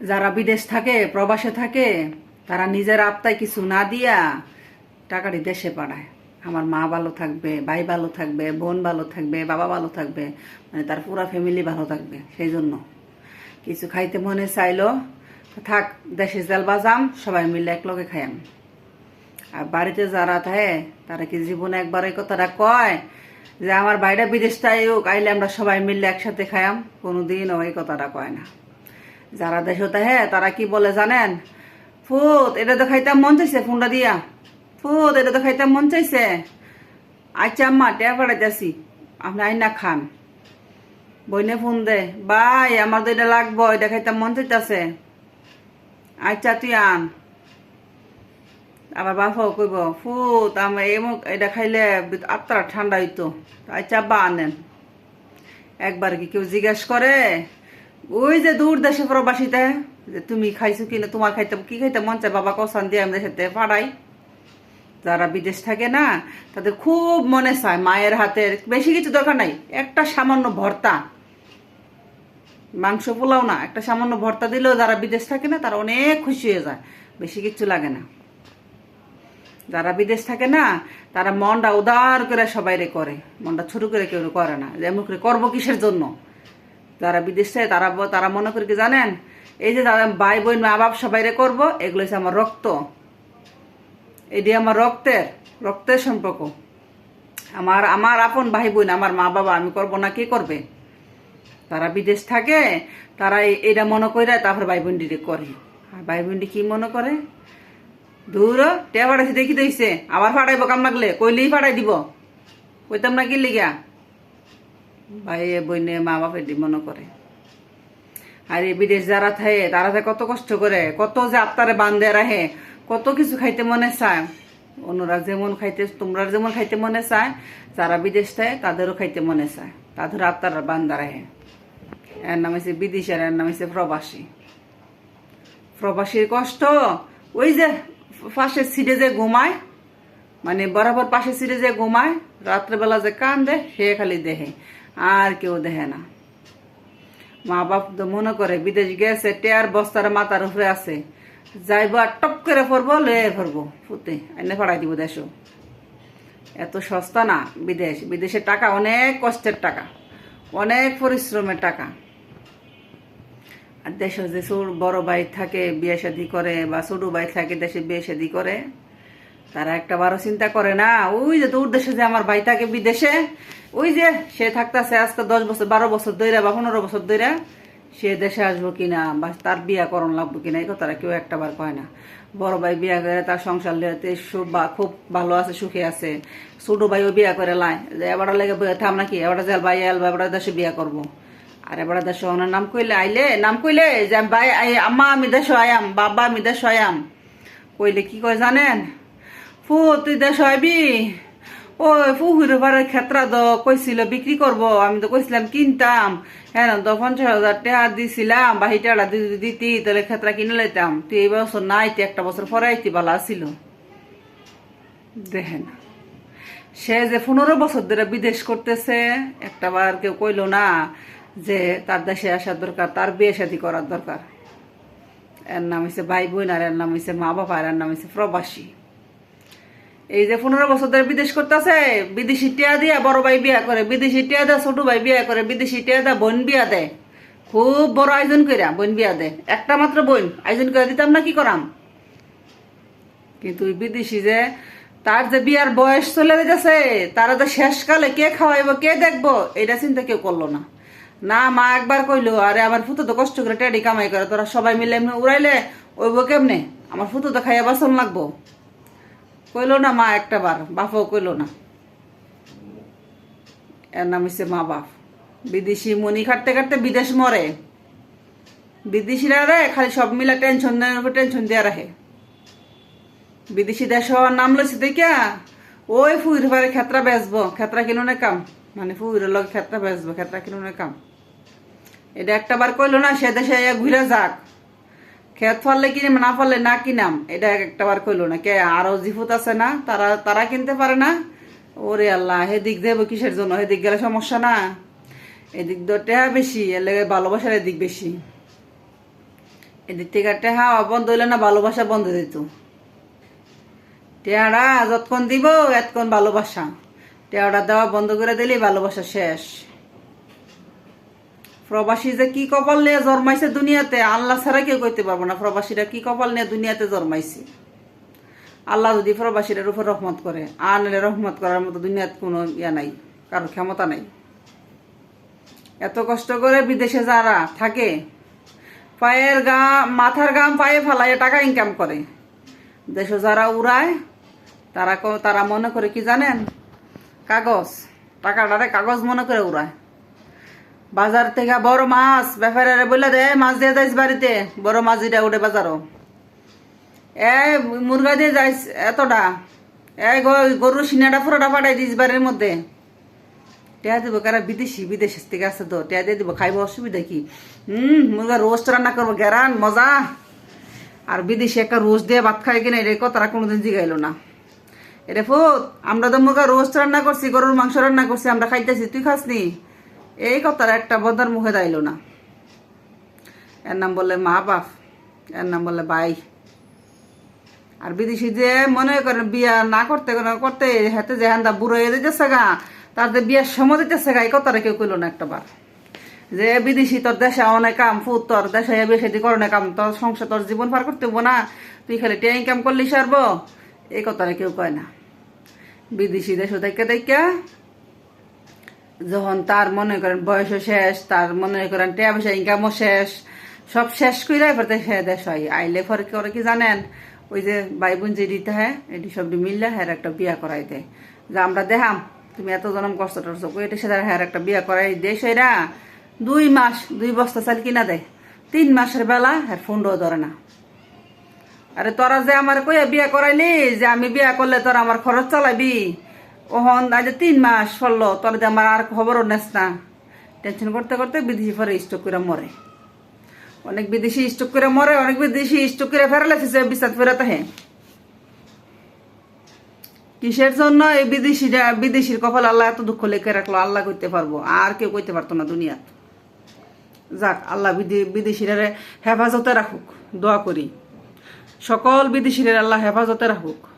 যারা বিদেশ থাকে, প্রবাসে থাকে, তারা নিজের আত্মায় কিছু না দিয়া টাকাটি দেশে পাঠায়। আমার মা ভালো থাকবে, ভাই ভালো থাকবে, বোন ভালো থাকবে, বাবা ভালো থাকবে মানে তার পুরা ফ্যামিলি ভালো থাকবে, সেই জন্য। কিছু খাইতে মনে চাইলো থাক দেশে জাল বাজাম, সবাই মিলে এক লগে খাইয়াম। আর বাড়িতে যারা থাকে, তারা কি জীবনে একবার এই কথাটা কয় যে, আমার বাইরে বিদেশ তাই হোক, আইলে আমরা সবাই মিলে একসাথে খাইয়াম। কোনোদিন ওই কথাটা কয় না। যারা দেশে থাকে তারা কি বলে জানেন? ফুত, এটা তো খাইতাম মন চাইছে ফোনটা দিয়া। ফুত, এটা তো খাইতাম মন চাইছে। আচ্ছা আম্মা, টেয়া পাঠাইতেছি। আপনি আইনা খান। বইনে ফোন দে। বাই, আমার তো এটা লাগবো, এটা খাইতাম মন চাইতেছে। আচ্ছা তুই আন। আবার বাপাও কইব, ফুত আমার এমুক এটা খাইলে আত্মারা ঠান্ডা হইতো। আচ্ছা বা আনেন। একবার কি কেউ জিজ্ঞেস করে? ওই যে দূর দেশে প্রবাসীতে, যে তুমি খাইছো কিনা তোমার খাইতে কি খাইতে মন চায়? বাবা কসান দিয়ে আমাদের সাথে পাড়াই। যারা বিদেশ থাকে না, তাদের খুব মনে চায়, মায়ের হাতের বেশি কিছু দরকার নাই, একটা সামান্য ভর্তা। মাংস পোলাও না, একটা সামান্য ভর্তা দিলেও যারা বিদেশ থাকে না, তারা অনেক খুশি হয়ে যায়, বেশি কিছু লাগে না। যারা বিদেশ থাকে না, তারা মনটা উদার করে সবাইরে করে, মনটা ছোট করে কেউ করে না যেমন করে করব কিসের জন্য? যারা বিদেশে, তারা তারা মনে করে কি জানেন? এই যে তারা ভাই, বোন, মা, বাপ সবাই রে করব, এগুলো হচ্ছে আমার রক্ত। এটি আমার রক্তের রক্তের সম্পর্ক। আমার আমার আপন ভাই, বোন, আমার মা, বাবা, আমি করব না, কে করবে? তারা বিদেশ থাকে, তারা এটা মনে করে, তারপর ভাই বোনটি করে। আর ভাই বোনটি কি মনে করে? দূর টে ফাটাইছি দেখি দইছে আবার ফাটাইব কাম লাগলে কইলেই ফাটাই দিব। কইতাম না কি লিগা? ভাই বইনে মা বাপের দি মনে করে। আর এই বিদেশ যারা থাকে, তারা কত কষ্ট করে, কত যে আত্মারে বান্ধে রাখে, কত কিছু খাইতে মনে চায়। অন্যরা যেমন খাইতে তোমরা যেমন খাইতে মনে চায়, যারা বিদেশ থাকে, তাদেরও খাইতে মনে চায়। তাদের আত্মারা বান্ধা রাখে। এর নাম হচ্ছে বিদেশ আর এর নাম হচ্ছে প্রবাসী। প্রবাসীর কষ্ট, ওই যে পাশে সিটে যে ঘুমায় মানে বরাবর পাশের সিটে যে ঘুমায়, রাত্রেবেলা যে কান দেয় সে খালি দেহে আর কেউ দেহে না। মা বাপ তো মনে করে, বিদেশ গেছে, টেয়ার বস্তার মাথার উপরে আছে। যাইব আর টপ করে পড়ব লয়ে পড়ব ফুতে, এনে পাড়াই দিব দেশও এত সস্তা না বিদেশ। বিদেশের টাকা অনেক কষ্টের টাকা, অনেক পরিশ্রমের টাকা। আর দেশে যে বড় ভাই থাকে, বিয়ে শাদি করে, বা ছোট ভাই থাকে, দেশে বিয়ে শাদি করে তারা একটা বারো চিন্তা করে না। ওই যে দূর দেশে যে আমার ভাই থাকে বিদেশে, ওই যে সে থাকতেছে আজকে দশ বছর, বারো বছর ধরে বা পনেরো বছর ধরে সে দেশে আসব কিনা বা তার বিয়া করণ লাগবো কিনা, এই কথাটা কেউ একটা বার কয় না। বড় ভাই বিয়া করে তার সংসার লেতে খুব ভালো আছে, সুখে আছে। ছোট ভাইও বিয়া করে লাই যে এবার লেগে থাম নাকি এবার জেল ভাই এল এবার দেশে বিয়া করব। আর এবার দেশে ওনার নাম কইলে আইলে, নাম কইলে যে ভাই আম্মা আমি দেশ আয়াম, বাবা আমি দেশ আয়াম। কইলে কি কয় জানেন? ফু, তুই দেশ আইবি ওই পুকুরের পাড়ে ক্ষেত্রা তো কইছিল বিক্রি করব, আমি তো কইছিলাম কিনতাম। হ্যাঁ তো পঞ্চাশ হাজার টাকা দিছিলাম বাহি যদি দিতি, তাহলে ক্ষেত্রা কিনে লাইতাম। তুই এই বছর না আইতি একটা বছর পরে আইতি ভালো আসিল দেখেন। সে যে পনেরো বছর ধরে বিদেশ করতেছে, একটা বার কেউ কইলো না যে তার দেশে আসার দরকার, তার বিয়ে শাদি করার দরকার। এর নাম হচ্ছে ভাই বোন আর এর নাম হচ্ছে মা বাবা, আর এর নাম হচ্ছে প্রবাসী। এই যে পনেরো বছর ধরে বিদেশ করতেছে, বিদেশি টিয়া দিয়া বড় ভাই বিয়া করে, বিদেশি টিয়া দেয়, ছোট ভাই বিয়া করে, বিদেশি টিয়া দেয়, বোন বিয়া দেয়। খুব বড় আয়োজন করিয়া বোন বিয়া দেয়। একটা মাত্র বোন, আয়োজন করে দিতাম না কি করাম? কিন্তু বিদেশি যে, তার যে বিয়ার বয়স চলে গেছে তারা তো শেষকালে কে খাওয়াইবো, কে দেখব, এটা চিন্তা কেউ করল না। না, মা একবার কইলো, আরে, আমার ফুতো তো কষ্ট করে টেডি কামাই করে, তোরা সবাই মিলে এমনি উড়াইলে, ওইব কেমনে? আমার ফুতো তো খাইয়া বাসন লাগবো। কইলো না মা একটা বার, বাপও কইলো না। এর নাম হচ্ছে মা বাপ। বিদেশি মনি খাটতে খাটতে বিদেশ মরে। বিদেশিরা রে খালি সব মিলে টেনশন দেওয়ার টেনশন দেওয়া রাখে। বিদেশি দেশ হওয়ার নাম লইছে দেখিয়া, ওই ফুইর পারে ক্ষেত্রা বেচবো ক্ষেত্রা কিনুনে কাম। মানে ফুইরের লগে ক্ষেত্রা বেচবো ক্ষেত্রা কিনুনে কাম। এটা একটা বার কইলো না, সে দেশে ঘুরে যাক। খেত ফললে কিনে, না ফললে না কিনাম। এটা একটা বার কইলো না কে আরও জিফুত আছে না, তারা তারা কিনতে পারে না। ওরে আল্লাহ হেদিক দেবো কিসের জন্য? হেদিক গেলে সমস্যা না। এদিক দরটা বেশি, এর লেগে ভালোবাসার এদিক বেশি। এদিক থেকে টেহা বন্ধ হইলে না ভালোবাসা বন্ধ যেত। টেহারা যতক্ষণ দিব, এতক্ষণ ভালোবাসা। টেহারা দেওয়া বন্ধ করে দিলেই ভালোবাসা শেষ। প্রবাসী যে কি কপাল নিয়ে জন্মাইছে দুনিয়াতে, আল্লাহ ছাড়া কেউ কইতে পারব না প্রবাসীরা কি কপাল নিয়ে দুনিয়াতে জন্মাইছে। আল্লাহ যদি প্রবাসীদের উপর রহমত করে আনলে রহমত করার মতো দুনিয়াতে কোনো ইয়া নাই, কারও ক্ষমতা নাই। এত কষ্ট করে বিদেশে যারা থাকে, পায়ের গাম মাথার গাম পায়ে ফেলায় টাকা ইনকাম করে। দেশে যারা উড়ায়, তারা তারা মনে করে কি জানেন? কাগজ, টাকাটারে কাগজ মনে করে উড়ায়। বাজার থেকে বড় মাছ ব্যাপারে বলে দে, মাছ দিয়ে যাইস বাড়িতে। বড় মাছ এটা উঠে বাজারও। এ, মুরগা দিয়ে যাইস, এতটা। এ গ- গরুর সিনাটা পুরোটা পাঠাই দিস বাড়ির মধ্যে। টেয়া দিব কারা? বিদেশি, বিদেশের থেকে আসে তো। টেয়া দিয়ে দিব, খাইব অসুবিধা কি? হুম, মুরগা রোস্ট রান্না করব, গেরান, মজা। আর বিদেশি একটা রোস্ট দিয়ে ভাত খাই কিনা এটা কথাটা কোনোদিন জিগাইলো না। এরে ফুত, আমরা তো মুরগা রোস্ট রান্না করছি, গরুর মাংস রান্না করছি, আমরা খাইতেছি। তুই খাসনি? এই কথার একটা বদার মুখে দাইলো না। এর নাম বললে মা বাপ, এর নাম বললে ভাই আর বিদেশি যে মনে করেন বিয়া না করতে করতে হাতে যে হান্দা বুড়ো হয়ে যেতেছে গা তাদের বিয়ার সময় দিতেছে গা, এই কথাটা কেউ কইলো না একটা বার যে বিদেশি তোর দেশে অনেক কাম ফুট তোর দেশে বেশি দি করনে কাম, তোর সংসার তোর জীবন পার করতে হব না, তুই খালি টেন কাম করলি সারব, এই কথাটা কেউ কয় না। বিদেশি দেশ দেখে দেখে যখন তার মনে করেন বয়সও শেষ, তার মনে করেন টিয়া পয়সা ইনকামও শেষ, সব শেষ করে ফেরতে সে দেশ হয়। আইলে পরে করে কি জানেন? ওই যে ভাই বোন যে দিতে হয়, এটি সব মিললে হ্যাঁ একটা বিয়া করাই দেয় যে আমরা দেখাম তুমি এত জনম কষ্ট টষ্ট করে এটি সাথে হ্যাঁ একটা বিয়া করাই দে সেরা দুই মাস, দুই বস্তা চাল কিনা দেয় তিন মাসের বেলা হ্যাঁ ফোনও ধরে না। আরে তোরা যে আমার কইয়া বিয়া করাইলি, যে আমি বিয়া করলে তোরা আমার খরচ চালাবি। ওহন, আজ তিন মাস ফললো তোরা আমার আর খবরও নেস না। টেনশন করতে করতে বিদেশি ফেরে স্টক করে মরে। অনেক বিদেশি স্টক করে মরে, অনেক বিদেশি স্টক করে ফেরালে বিসাত ফেরাতে হ্যাঁ কিসের জন্য এই বিদেশিরা, বিদেশির কপাল আল্লাহ এত দুঃখ লেখে রাখল, আল্লাহ করতে পারব, আর কেউ করতে পারতো না দুনিয়াত। যাক, আল্লাহ বিদে- বিদেশিরা হেফাজতে রাখুক, দোয়া করি। সকল বিদেশিরা আল্লাহ হেফাজতে রাখুক।